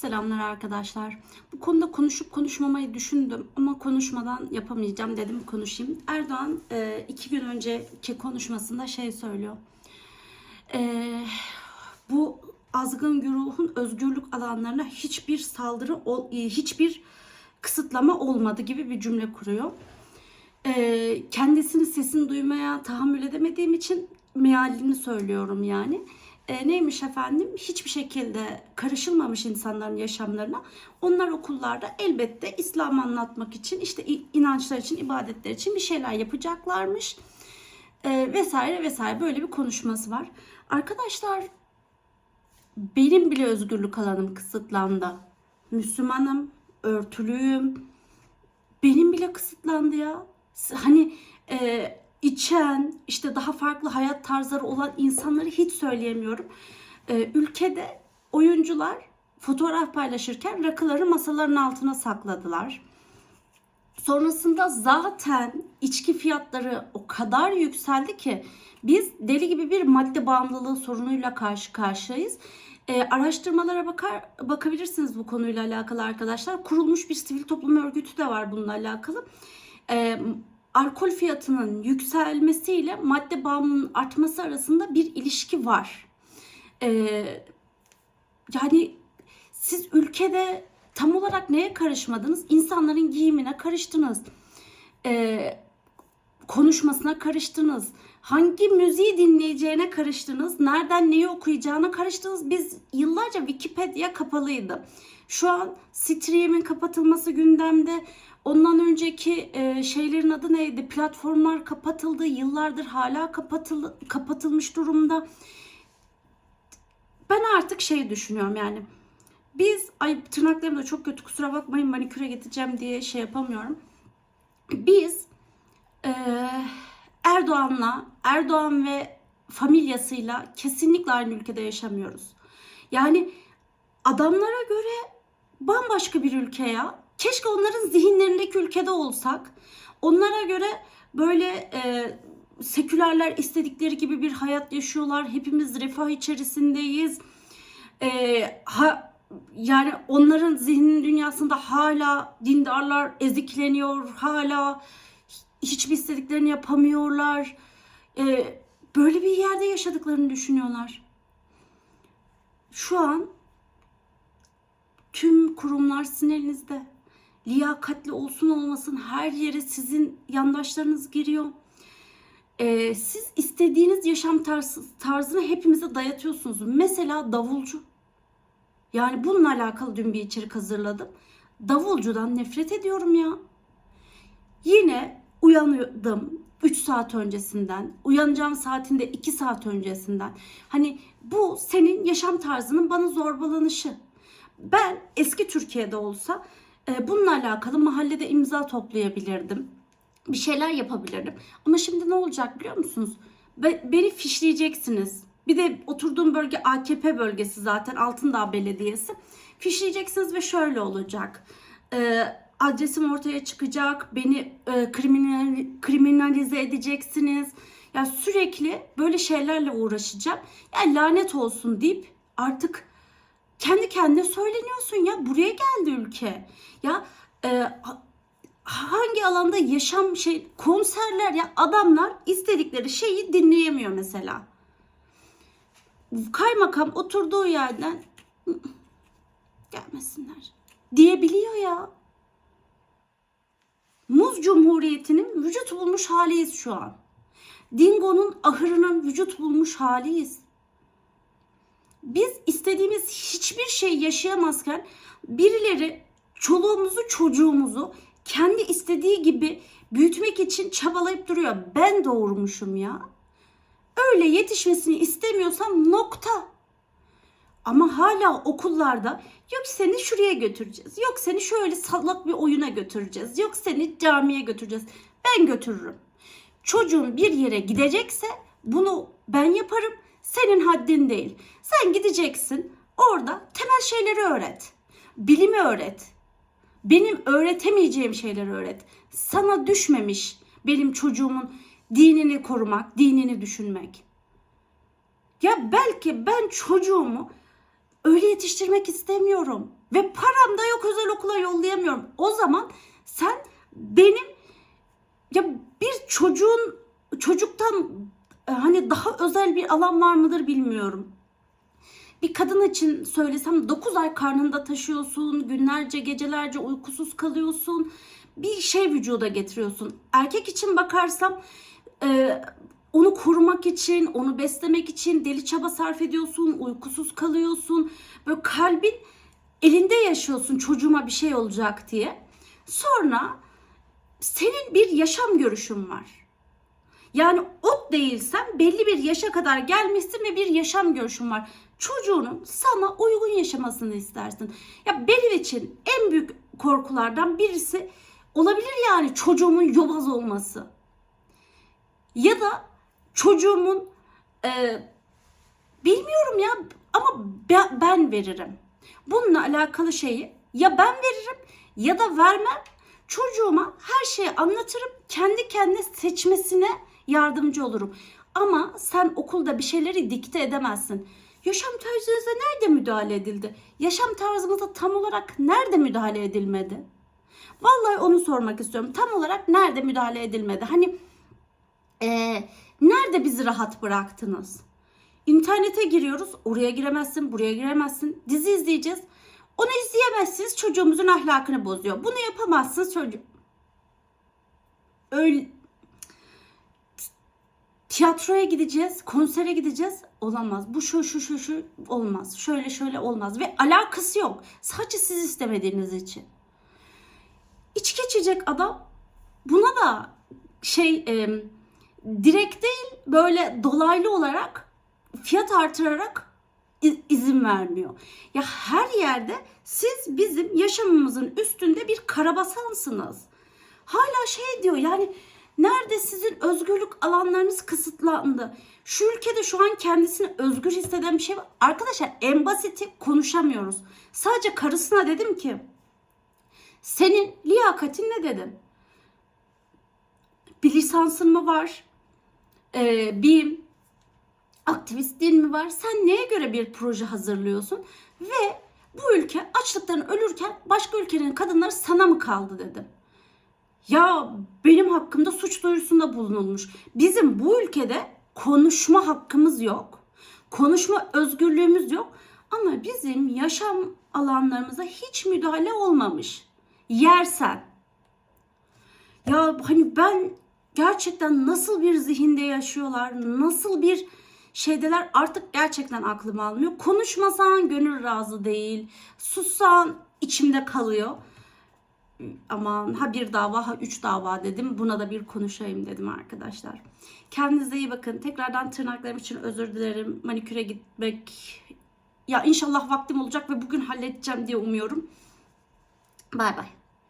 Selamlar arkadaşlar. Bu konuda konuşup konuşmamayı düşündüm ama konuşmadan yapamayacağım dedim konuşayım. Erdoğan e, iki gün önceki konuşmasında şey söylüyor. E, bu azgın güruhun özgürlük alanlarına hiçbir saldırı, e, hiçbir kısıtlama olmadı gibi bir cümle kuruyor. Kendisinin sesini duymaya tahammül edemediğim için mealini söylüyorum yani. E, neymiş efendim? Hiçbir şekilde karışılmamış insanların yaşamlarına. Onlar okullarda elbette İslam anlatmak için, işte inançlar için, ibadetler için bir şeyler yapacaklarmış. E, vesaire vesaire böyle bir konuşması var. Arkadaşlar benim bile özgürlük alanım kısıtlandı. Müslümanım, örtülüyüm. Benim bile kısıtlandı ya. Hani e, içen, işte daha farklı hayat tarzları olan insanları hiç söyleyemiyorum. E, ülkede oyuncular fotoğraf paylaşırken rakıları masaların altına sakladılar. Sonrasında zaten içki fiyatları o kadar yükseldi ki biz deli gibi bir madde bağımlılığı sorunuyla karşı karşıyayız. Ee, araştırmalara bakar bakabilirsiniz bu konuyla alakalı arkadaşlar. Kurulmuş bir sivil toplum örgütü de var bununla alakalı. Ee, alkol fiyatının yükselmesiyle madde bağımlılığının artması arasında bir ilişki var. Ee, yani siz ülkede tam olarak neye karışmadınız? İnsanların giyimine karıştınız. Ee, konuşmasına karıştınız. Hangi müziği dinleyeceğine karıştınız. Nereden neyi okuyacağına karıştınız. Biz yıllarca Wikipedia kapalıydı. Şu an stream'in kapatılması gündemde. Ondan önceki e, şeylerin adı neydi? Platformlar kapatıldı. Yıllardır hala kapatıl kapatılmış durumda. Ben artık şey düşünüyorum yani. Biz ay tırnaklarım da çok kötü kusura bakmayın maniküre gideceğim diye şey yapamıyorum. Biz eee, Erdoğan'la Erdoğan ve familyasıyla kesinlikle aynı ülkede yaşamıyoruz. Yani adamlara göre bambaşka bir ülke ya. Keşke onların zihinlerindeki ülkede olsak. Onlara göre böyle e, sekülerler istedikleri gibi bir hayat yaşıyorlar. Hepimiz refah içerisindeyiz. E, ha, yani onların zihnin dünyasında hala dindarlar ezikleniyor. Hala hiçbir istediklerini yapamıyorlar. E, böyle bir yerde yaşadıklarını düşünüyorlar. Şu an tüm kurumlar sizin elinizde. Liyakatli olsun olmasın her yere sizin yandaşlarınız giriyor. Ee, siz istediğiniz yaşam tarzı, tarzını hepimize dayatıyorsunuz. Mesela davulcu. Yani bununla alakalı dün bir içerik hazırladım. Davulcudan nefret ediyorum ya. Yine uyandım 3 saat öncesinden, uyanacağım saatinde 2 saat öncesinden. Hani bu senin yaşam tarzının bana zorbalanışı. Ben eski Türkiye'de olsa bununla alakalı mahallede imza toplayabilirdim. Bir şeyler yapabilirdim. Ama şimdi ne olacak biliyor musunuz? Be- beni fişleyeceksiniz. Bir de oturduğum bölge AKP bölgesi zaten Altındağ Belediyesi. Fişleyeceksiniz ve şöyle olacak. E, adresim ortaya çıkacak. Beni e, kriminal, kriminalize edeceksiniz. Ya sürekli böyle şeylerle uğraşacağım. Ya lanet olsun deyip artık kendi kendine söyleniyorsun ya buraya geldi ülke. Ya e, ha- hangi alanda yaşam şey konserler ya adamlar istedikleri şeyi dinleyemiyor mesela. Kaymakam oturduğu yerden "Hı, gelmesinler diyebiliyor ya. Muz Cumhuriyeti'nin vücut bulmuş haliyiz şu an. Dingo'nun ahırının vücut bulmuş haliyiz biz istediğimiz hiçbir şey yaşayamazken birileri çoluğumuzu çocuğumuzu kendi istediği gibi büyütmek için çabalayıp duruyor. Ben doğurmuşum ya. Öyle yetişmesini istemiyorsam nokta. Ama hala okullarda yok seni şuraya götüreceğiz. Yok seni şöyle salak bir oyuna götüreceğiz. Yok seni camiye götüreceğiz. Ben götürürüm. Çocuğun bir yere gidecekse bunu ben yaparım. Senin haddin değil. Sen gideceksin. Orada temel şeyleri öğret. Bilimi öğret. Benim öğretemeyeceğim şeyleri öğret. Sana düşmemiş benim çocuğumun dinini korumak, dinini düşünmek. Ya belki ben çocuğumu öyle yetiştirmek istemiyorum. Ve param da yok özel okula yollayamıyorum. O zaman sen benim ya bir çocuğun çocuktan hani daha özel bir alan var mıdır bilmiyorum. Bir kadın için söylesem 9 ay karnında taşıyorsun, günlerce gecelerce uykusuz kalıyorsun. Bir şey vücuda getiriyorsun. Erkek için bakarsam e, onu korumak için, onu beslemek için deli çaba sarf ediyorsun, uykusuz kalıyorsun. Böyle kalbin elinde yaşıyorsun çocuğuma bir şey olacak diye. Sonra senin bir yaşam görüşün var. Yani ot değilsen belli bir yaşa kadar gelmişsin ve bir yaşam görüşün var. Çocuğunun sana uygun yaşamasını istersin. Ya benim için en büyük korkulardan birisi olabilir yani çocuğumun yobaz olması. Ya da çocuğumun e, bilmiyorum ya ama be- ben veririm. Bununla alakalı şeyi ya ben veririm ya da vermem. Çocuğuma her şeyi anlatırım. Kendi kendine seçmesine yardımcı olurum. Ama sen okulda bir şeyleri dikte edemezsin. Yaşam tarzınıza nerede müdahale edildi? Yaşam tarzımıza tam olarak nerede müdahale edilmedi? Vallahi onu sormak istiyorum. Tam olarak nerede müdahale edilmedi? Hani eee, nerede bizi rahat bıraktınız? İnternete giriyoruz. Oraya giremezsin, buraya giremezsin. Dizi izleyeceğiz. Onu izleyemezsiniz. Çocuğumuzun ahlakını bozuyor. Bunu yapamazsınız çocuk. Öyle tiyatroya gideceğiz, konsere gideceğiz. Olamaz. Bu şu şu şu şu olmaz. Şöyle şöyle olmaz ve alakası yok. Sadece siz istemediğiniz için. İçki içecek adam buna da şey e, direkt değil böyle dolaylı olarak fiyat artırarak izin vermiyor. Ya her yerde siz bizim yaşamımızın üstünde bir karabasansınız. Hala şey diyor yani nerede sizin özgürlük alanlarınız kısıtlandı? Şu ülkede şu an kendisini özgür hisseden bir şey var. Arkadaşlar en basiti konuşamıyoruz. Sadece karısına dedim ki senin liyakatin ne dedim? Bir lisansın mı var? Ee, bir aktivistliğin mi var? Sen neye göre bir proje hazırlıyorsun? Ve bu ülke açlıktan ölürken başka ülkenin kadınları sana mı kaldı dedim. Ya benim hakkımda suç duyurusunda bulunulmuş. Bizim bu ülkede konuşma hakkımız yok. Konuşma özgürlüğümüz yok. Ama bizim yaşam alanlarımıza hiç müdahale olmamış. Yersen. Ya hani ben gerçekten nasıl bir zihinde yaşıyorlar, nasıl bir şeydeler artık gerçekten aklım almıyor. Konuşmasan gönül razı değil, sussan içimde kalıyor. Aman ha bir dava ha üç dava dedim. Buna da bir konuşayım dedim arkadaşlar. Kendinize iyi bakın. Tekrardan tırnaklarım için özür dilerim. Maniküre gitmek ya inşallah vaktim olacak ve bugün halledeceğim diye umuyorum. Bay bay.